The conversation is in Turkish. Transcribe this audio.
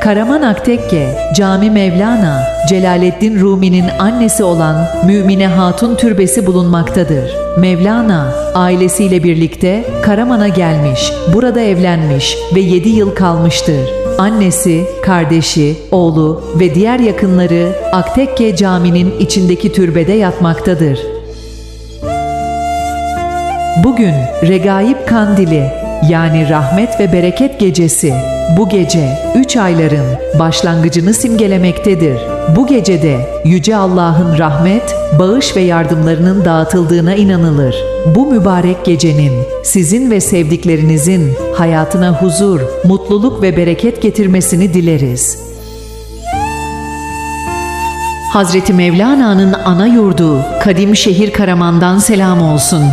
Karaman Aktekke, Cami Mevlana, Celaleddin Rumi'nin annesi olan Mümine Hatun Türbesi bulunmaktadır. Mevlana, ailesiyle birlikte Karaman'a gelmiş, burada evlenmiş ve 7 yıl kalmıştır. Annesi, kardeşi, oğlu ve diğer yakınları Aktekke Camii'nin içindeki türbede yatmaktadır. Bugün Regaib Kandili yani rahmet ve bereket gecesi. Bu gece üç ayların başlangıcını simgelemektedir. Bu gecede Yüce Allah'ın rahmet, bağış ve yardımlarının dağıtıldığına inanılır. Bu mübarek gecenin sizin ve sevdiklerinizin hayatına huzur, mutluluk ve bereket getirmesini dileriz. Hazreti Mevlana'nın ana yurdu Kadim Şehir Karaman'dan selam olsun.